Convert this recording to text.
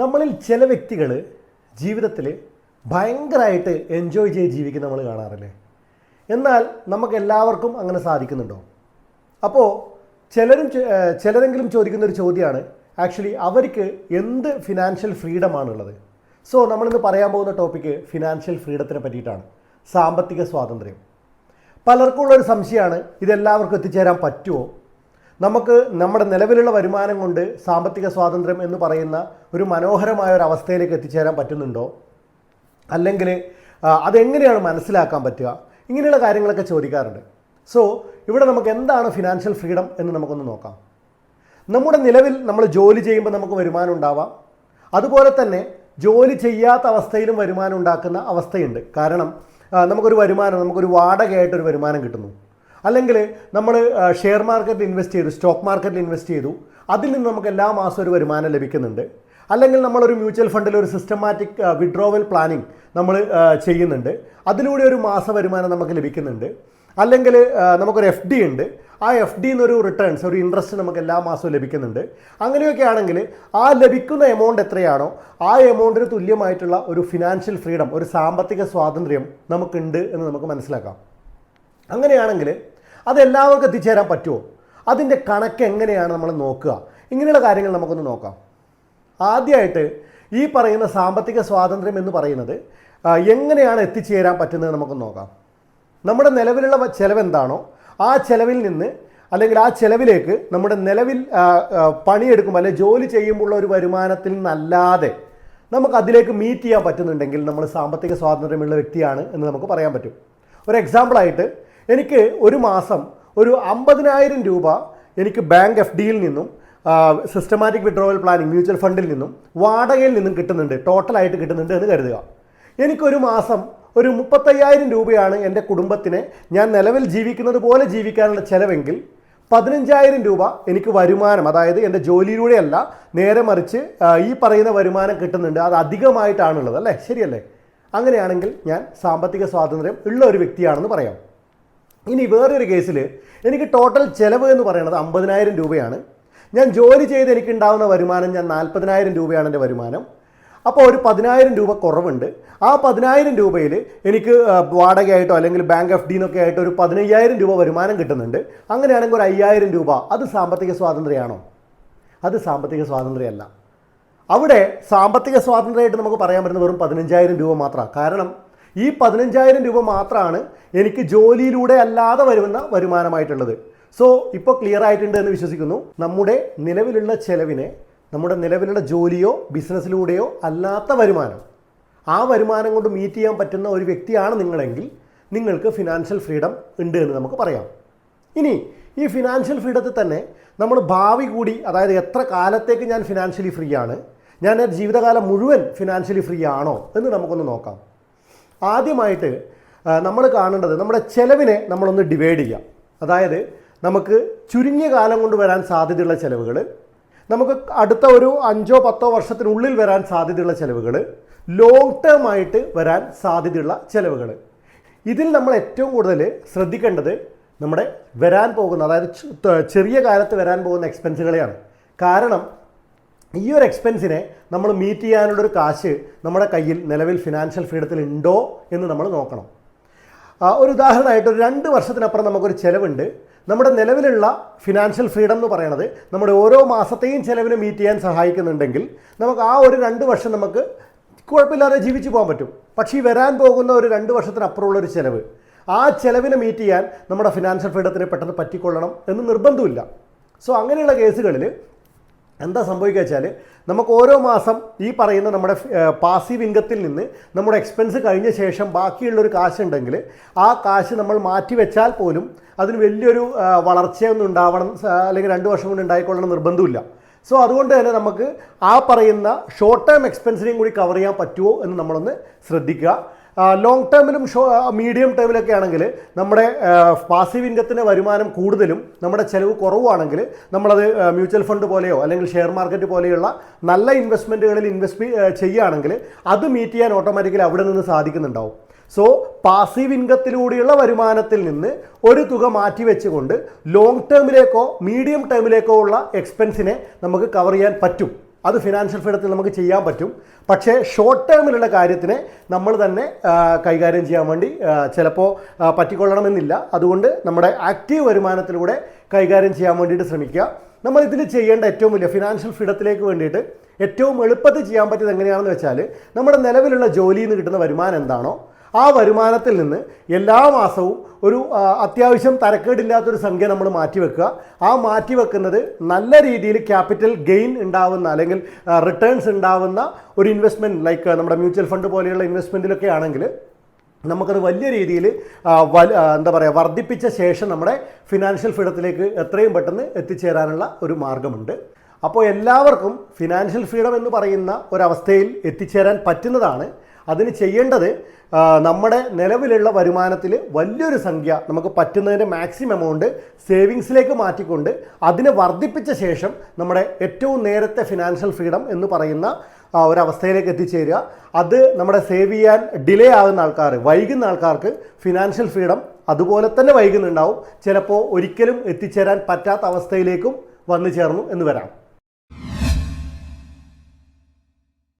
നമ്മളിൽ ചില വ്യക്തികൾ ജീവിതത്തിൽ ഭയങ്കരമായിട്ട് എൻജോയ് ചെയ്ത് ജീവിക്കുന്ന നമ്മൾ കാണാറില്ലേ? എന്നാൽ നമുക്ക് എല്ലാവർക്കും അങ്ങനെ സാധിക്കുന്നുണ്ടോ? അപ്പോൾ ചിലരും ചിലരെങ്കിലും ചോദിക്കുന്ന ഒരു ചോദ്യമാണ് ആക്ച്വലി അവർക്ക് എന്ത് ഫിനാൻഷ്യൽ ഫ്രീഡമാണുള്ളത് സോ നമ്മളിന്ന് പറയാൻ പോകുന്ന ടോപ്പിക്ക് ഫിനാൻഷ്യൽ ഫ്രീഡത്തിനെ പറ്റിയിട്ടാണ് സാമ്പത്തിക സ്വാതന്ത്ര്യം. പലർക്കും ഉള്ളൊരു സംശയമാണ് ഇതെല്ലാവർക്കും എത്തിച്ചേരാൻ പറ്റുമോ? നമുക്ക് നമ്മുടെ നിലവിലുള്ള വരുമാനം കൊണ്ട് സാമ്പത്തിക സ്വാതന്ത്ര്യം എന്ന് പറയുന്ന ഒരു മനോഹരമായ ഒരു അവസ്ഥയിലേക്ക് എത്തിച്ചേരാൻ പറ്റുന്നുണ്ടോ? അല്ലെങ്കിൽ അതെങ്ങനെയാണ് മനസ്സിലാക്കാൻ പറ്റുക? ഇങ്ങനെയുള്ള കാര്യങ്ങളൊക്കെ ചോദിക്കാറുണ്ട്. സോ ഇവിടെ നമുക്ക് എന്താണ് ഫിനാൻഷ്യൽ ഫ്രീഡം എന്ന് നമുക്കൊന്ന് നോക്കാം. നമ്മുടെ നിലവിൽ നമ്മൾ ജോലി ചെയ്യുമ്പോൾ നമുക്ക് വരുമാനം ഉണ്ടാവാം. അതുപോലെ തന്നെ ജോലി ചെയ്യാത്ത അവസ്ഥയിലും വരുമാനം ഉണ്ടാക്കുന്ന അവസ്ഥയുണ്ട്. കാരണം നമുക്കൊരു വരുമാനം നമുക്കൊരു വാടകയായിട്ടൊരു വരുമാനം കിട്ടുന്നു. അല്ലെങ്കിൽ നമ്മൾ ഷെയർ മാർക്കറ്റിൽ ഇൻവെസ്റ്റ് ചെയ്തു സ്റ്റോക്ക് മാർക്കറ്റിൽ ഇൻവെസ്റ്റ് ചെയ്തു അതിൽ നിന്ന് നമുക്ക് എല്ലാ മാസവും ഒരു വരുമാനം ലഭിക്കുന്നുണ്ട്. അല്ലെങ്കിൽ നമ്മളൊരു മ്യൂച്വൽ ഫണ്ടിൽ ഒരു സിസ്റ്റമാറ്റിക് വിഡ്രോവൽ പ്ലാനിങ് നമ്മൾ ചെയ്യുന്നുണ്ട്. അതിലൂടെ ഒരു മാസ വരുമാനം നമുക്ക് ലഭിക്കുന്നുണ്ട്. അല്ലെങ്കിൽ നമുക്കൊരു എഫ് ഡി ഉണ്ട്. ആ എഫ് ഡി എന്നൊരു റിട്ടേൺസ് ഒരു ഇൻട്രസ്റ്റ് നമുക്ക് എല്ലാ മാസവും ലഭിക്കുന്നുണ്ട്. അങ്ങനെയൊക്കെ ആണെങ്കിൽ ആ ലഭിക്കുന്ന എമൗണ്ട് എത്രയാണോ ആ എമൗണ്ടിന് തുല്യമായിട്ടുള്ള ഒരു ഫിനാൻഷ്യൽ ഫ്രീഡം ഒരു സാമ്പത്തിക സ്വാതന്ത്ര്യം നമുക്കുണ്ട് എന്ന് നമുക്ക് മനസ്സിലാക്കാം. അങ്ങനെയാണെങ്കിൽ അത് എല്ലാവർക്കും എത്തിച്ചേരാൻ പറ്റുമോ? അതിന്റെ കണക്ക് എങ്ങനെയാണ് നമ്മൾ നോക്കുക? ഇങ്ങനെയുള്ള കാര്യങ്ങൾ നമുക്കൊന്ന് നോക്കാം. ആദ്യമായിട്ട് ഈ പറയുന്ന സാമ്പത്തിക സ്വാതന്ത്ര്യം എന്ന് പറയുന്നത് എങ്ങനെയാണ് എത്തിച്ചേരാൻ പറ്റുന്നത് നമുക്ക് നോക്കാം. നമ്മുടെ നിലവിലുള്ള ചിലവ് എന്താണോ ആ ചിലവിൽ നിന്ന് അല്ലെങ്കിൽ ആ ചിലവിലേക്ക് നമ്മുടെ നിലവിൽ പണിയെടുക്കുമ്പോൾ അല്ലെങ്കിൽ ജോലി ചെയ്യുമ്പോൾ ഒരു വരുമാനത്തിൽ നിന്നല്ലാതെ നമുക്ക് അതിലേക്ക് മീറ്റ് ചെയ്യാൻ പറ്റുന്നുണ്ടെങ്കിൽ നമ്മൾ സാമ്പത്തിക സ്വാതന്ത്ര്യമുള്ള വ്യക്തിയാണ് എന്ന് നമുക്ക് പറയാൻ പറ്റും. ഒരു എക്സാമ്പിളായിട്ട് എനിക്ക് ഒരു മാസം ഒരു അമ്പതിനായിരം രൂപ എനിക്ക് ബാങ്ക് എഫ് ഡിയിൽ നിന്നും സിസ്റ്റമാറ്റിക് വിഡ്രോവൽ പ്ലാനിങ് മ്യൂച്വൽ ഫണ്ടിൽ നിന്നും വാടകയിൽ നിന്നും കിട്ടുന്നുണ്ട്. ടോട്ടലായിട്ട് കിട്ടുന്നുണ്ട് എന്ന് കരുതുക. എനിക്കൊരു മാസം ഒരു മുപ്പത്തയ്യായിരം രൂപയാണ് എന്റെ കുടുംബത്തിനെ ഞാൻ നിലവിൽ ജീവിക്കുന്നത് പോലെ ജീവിക്കാനുള്ള ചിലവെങ്കിൽ പതിനഞ്ചായിരം രൂപ എനിക്ക് വരുമാനം അതായത് എന്റെ ജോലിയിലൂടെയല്ല നേരെ മറിച്ച് ഈ പറയുന്ന വരുമാനം കിട്ടുന്നുണ്ട്. അത് അധികമായിട്ടാണുള്ളത് അല്ലേ? ശരിയല്ലേ? അങ്ങനെയാണെങ്കിൽ ഞാൻ സാമ്പത്തിക സ്വാതന്ത്ര്യം ഉള്ള ഒരു വ്യക്തിയാണെന്ന് പറയാം. ഇനി വേറൊരു കേസിൽ എനിക്ക് ടോട്ടൽ ചിലവ് എന്ന് പറയുന്നത് അമ്പതിനായിരം രൂപയാണ്. ഞാൻ ജോലി ചെയ്ത് എനിക്ക് ഉണ്ടാകുന്ന വരുമാനം ഞാൻ നാൽപ്പതിനായിരം രൂപയാണ് എന്റെ വരുമാനം. അപ്പോൾ ഒരു പതിനായിരം രൂപ കുറവുണ്ട്. ആ പതിനായിരം രൂപയിൽ എനിക്ക് വാടകയായിട്ടോ അല്ലെങ്കിൽ ബാങ്ക് എഫ് ഡി ഡിന്നൊക്കെ ആയിട്ട് ഒരു പതിനയ്യായിരം രൂപ വരുമാനം കിട്ടുന്നുണ്ട്. അങ്ങനെയാണെങ്കിൽ ഒരു അയ്യായിരം രൂപ. അത് സാമ്പത്തിക സ്വാതന്ത്ര്യമാണോ അത് സാമ്പത്തിക സ്വാതന്ത്ര്യമല്ല. അവിടെ സാമ്പത്തിക സ്വാതന്ത്ര്യമായിട്ട് നമുക്ക് പറയാൻ പറ്റുന്ന വെറും പതിനഞ്ചായിരം രൂപ മാത്രമാണ്. കാരണം ഈ പതിനഞ്ചായിരം രൂപ മാത്രമാണ് എനിക്ക് ജോലിയിലൂടെ അല്ലാതെ വരുന്ന വരുമാനമായിട്ടുള്ളത്. സോ ഇപ്പോൾ ക്ലിയർ ആയിട്ടുണ്ട് എന്ന് വിശ്വസിക്കുന്നു. നമ്മുടെ നിലവിലുള്ള ചെലവിനെ നമ്മുടെ നിലവിലുള്ള ജോലിയോ ബിസിനസ്സിലൂടെയോ അല്ലാത്ത വരുമാനം ആ വരുമാനം കൊണ്ട് മീറ്റ് ചെയ്യാൻ പറ്റുന്ന ഒരു വ്യക്തിയാണ് നിങ്ങളെങ്കിൽ നിങ്ങൾക്ക് ഫിനാൻഷ്യൽ ഫ്രീഡം ഉണ്ട് എന്ന് നമുക്ക് പറയാം. ഇനി ഈ ഫിനാൻഷ്യൽ ഫ്രീഡത്തിൽ തന്നെ നമ്മൾ ഭാവി കൂടി അതായത് എത്ര കാലത്തേക്ക് ഞാൻ ഫിനാൻഷ്യലി ഫ്രീ ആണ് ഞാൻ ജീവിതകാലം മുഴുവൻ ഫിനാൻഷ്യലി ഫ്രീ ആണോ എന്ന് നമുക്കൊന്ന് നോക്കാം. ആദ്യമായിട്ട് നമ്മൾ കാണേണ്ടത് നമ്മുടെ ചെലവിനെ നമ്മളൊന്ന് ഡിവൈഡ് ചെയ്യാം. അതായത് നമുക്ക് ചുരുങ്ങിയ കാലം കൊണ്ട് വരാൻ സാധ്യതയുള്ള ചിലവുകൾ നമുക്ക് അടുത്ത ഒരു അഞ്ചോ പത്തോ വർഷത്തിനുള്ളിൽ വരാൻ സാധ്യതയുള്ള ചിലവുകൾ ലോങ് ടേം ആയിട്ട് വരാൻ സാധ്യതയുള്ള ചിലവുകൾ ഇതിൽ നമ്മൾ ഏറ്റവും കൂടുതൽ ശ്രദ്ധിക്കേണ്ടത് നമ്മുടെ വരാൻ പോകുന്ന അതായത് ചെറിയ കാലത്ത് വരാൻ പോകുന്ന എക്സ്പെൻസുകളെയാണ് കാരണം ഈ ഒരു എക്സ്പെൻസിനെ നമ്മൾ മീറ്റ് ചെയ്യാനുള്ളൊരു കാശ് നമ്മുടെ കയ്യിൽ നിലവിൽ ഫിനാൻഷ്യൽ ഫ്രീഡത്തിൽ ഉണ്ടോ എന്ന് നമ്മൾ നോക്കണം. ഒരു ഉദാഹരണമായിട്ട് ഒരു രണ്ട് വർഷത്തിനപ്പുറം നമുക്കൊരു ചിലവുണ്ട്. നമ്മുടെ നിലവിലുള്ള ഫിനാൻഷ്യൽ ഫ്രീഡം എന്ന് പറയുന്നത് നമ്മുടെ ഓരോ മാസത്തെയും ചിലവിനെ മീറ്റ് ചെയ്യാൻ സഹായിക്കുന്നുണ്ടെങ്കിൽ നമുക്ക് ആ ഒരു രണ്ട് വർഷം നമുക്ക് കുഴപ്പമില്ലാതെ ജീവിച്ചു പോകാൻ പറ്റും. പക്ഷേ ഈ വരാൻ പോകുന്ന ഒരു രണ്ട് വർഷത്തിനപ്പുറമുള്ള ഒരു ചിലവ് ആ ചിലവിനെ മീറ്റ് ചെയ്യാൻ നമ്മുടെ ഫിനാൻഷ്യൽ ഫ്രീഡത്തിന് പെട്ടെന്ന് പറ്റിക്കൊള്ളണം എന്ന് നിർബന്ധമില്ല. സോ അങ്ങനെയുള്ള കേസുകളിൽ എന്താ സംഭവിക്കുക വെച്ചാൽ നമുക്ക് ഓരോ മാസം ഈ പറയുന്ന നമ്മുടെ പാസീവ് ഇൻകത്തിൽ നിന്ന് നമ്മുടെ എക്സ്പെൻസ് കഴിഞ്ഞ ശേഷം ബാക്കിയുള്ളൊരു കാശുണ്ടെങ്കിൽ ആ കാശ് നമ്മൾ മാറ്റി വെച്ചാൽ പോലും അതിന് വലിയൊരു വളർച്ചയൊന്നും ഉണ്ടാവണം അല്ലെങ്കിൽ രണ്ട് വർഷം കൊണ്ട് ഉണ്ടായിക്കൊള്ളണം നിർബന്ധമില്ല സോ അതുകൊണ്ട് തന്നെ നമുക്ക് ആ പറയുന്ന ഷോർട്ട് ടേം എക്സ്പെൻസിനെയും കൂടി കവർ ചെയ്യാൻ പറ്റുമോ എന്ന് നമ്മളൊന്ന് ശ്രദ്ധിക്കുക. ലോങ് ടേമിലും ഷോ മീഡിയം ടേമിലൊക്കെ ആണെങ്കിൽ നമ്മുടെ പാസീവ് ഇൻകത്തിന്റെ വരുമാനം കൂടുതലും നമ്മുടെ ചിലവ് കുറവാണെങ്കിൽ നമ്മളത് മ്യൂച്വൽ ഫണ്ട് പോലെയോ അല്ലെങ്കിൽ ഷെയർ മാർക്കറ്റ് പോലെയുള്ള നല്ല ഇൻവെസ്റ്റ്മെന്റുകളിൽ ഇൻവെസ്റ്റ് ചെയ്യുകയാണെങ്കിൽ അത് മീറ്റ് ചെയ്യാൻ ഓട്ടോമാറ്റിക്കലി അവിടെ നിന്ന് സാധിക്കുന്നുണ്ടാവും. സോ പാസീവ് ഇൻകത്തിലൂടെയുള്ള വരുമാനത്തിൽ നിന്ന് ഒരു തുക മാറ്റി വെച്ചുകൊണ്ട് ലോങ് ടേമിലേക്കോ മീഡിയം ടേമിലേക്കോ ഉള്ള എക്സ്പെൻസിനെ നമുക്ക് കവർ ചെയ്യാൻ പറ്റും. അത് ഫിനാൻഷ്യൽ ഫ്രീഡത്തിൽ നമുക്ക് ചെയ്യാൻ പറ്റും. പക്ഷേ ഷോർട്ട് ടേമിലുള്ള കാര്യത്തിനെ നമ്മൾ തന്നെ കൈകാര്യം ചെയ്യാൻ വേണ്ടി ചിലപ്പോൾ പറ്റിക്കൊള്ളണമെന്നില്ല. അതുകൊണ്ട് നമ്മുടെ ആക്റ്റീവ് വരുമാനത്തിലൂടെ കൈകാര്യം ചെയ്യാൻ വേണ്ടിയിട്ട് ശ്രമിക്കുക. നമ്മൾ ഇതിൽ ചെയ്യേണ്ട ഏറ്റവും വലിയ ഫിനാൻഷ്യൽ ഫ്രീഡത്തിലേക്ക് വേണ്ടിയിട്ട് ഏറ്റവും എളുപ്പത്തിൽ ചെയ്യാൻ പറ്റിയത് എങ്ങനെയാണെന്ന് വെച്ചാൽ നമ്മുടെ നിലവിലുള്ള ജോലിയിൽ നിന്ന് കിട്ടുന്ന വരുമാനം എന്താണോ ആ വരുമാനത്തിൽ നിന്ന് എല്ലാ മാസവും ഒരു അത്യാവശ്യം തരക്കേടില്ലാത്തൊരു സംഖ്യ നമ്മൾ മാറ്റിവെക്കുക. ആ മാറ്റിവെക്കുന്നത് നല്ല രീതിയിൽ ക്യാപിറ്റൽ ഗെയിൻ ഉണ്ടാവുന്ന അല്ലെങ്കിൽ റിട്ടേൺസ് ഉണ്ടാവുന്ന ഒരു ഇൻവെസ്റ്റ്മെന്റ് ലൈക്ക് നമ്മുടെ മ്യൂച്വൽ ഫണ്ട് പോലെയുള്ള ഇൻവെസ്റ്റ്മെന്റിലൊക്കെ ആണെങ്കിൽ നമുക്കത് വലിയ രീതിയിൽ എന്താ പറയുക വർദ്ധിപ്പിച്ച ശേഷം നമ്മുടെ ഫിനാൻഷ്യൽ ഫ്രീഡത്തിലേക്ക് എത്രയും പെട്ടെന്ന് എത്തിച്ചേരാനുള്ള ഒരു മാർഗമുണ്ട്. അപ്പോൾ എല്ലാവർക്കും ഫിനാൻഷ്യൽ ഫ്രീഡം എന്ന് പറയുന്ന ഒരവസ്ഥയിൽ എത്തിച്ചേരാൻ പറ്റുന്നതാണ്. അതിന് ചെയ്യേണ്ടത് നമ്മുടെ നിലവിലുള്ള വരുമാനത്തിൽ വലിയൊരു സംഖ്യ നമുക്ക് പറ്റുന്നതിന്റെ മാക്സിമം എമൗണ്ട് സേവിങ്സിലേക്ക് മാറ്റിക്കൊണ്ട് അതിനെ വർദ്ധിപ്പിച്ച ശേഷം നമ്മുടെ ഏറ്റവും നേരത്തെ ഫിനാൻഷ്യൽ ഫ്രീഡം എന്ന് പറയുന്ന ഒരവസ്ഥയിലേക്ക് എത്തിച്ചേരുക. അത് നമ്മുടെ സേവ് ചെയ്യാൻ ഡിലേ ആകുന്ന ആൾക്കാർ വൈകുന്ന ആൾക്കാർക്ക് ഫിനാൻഷ്യൽ ഫ്രീഡം അതുപോലെ തന്നെ വൈകുന്നുണ്ടാവും. ചിലപ്പോൾ ഒരിക്കലും എത്തിച്ചേരാൻ പറ്റാത്ത അവസ്ഥയിലേക്കും വന്നു ചേർന്നു എന്ന് വരാം.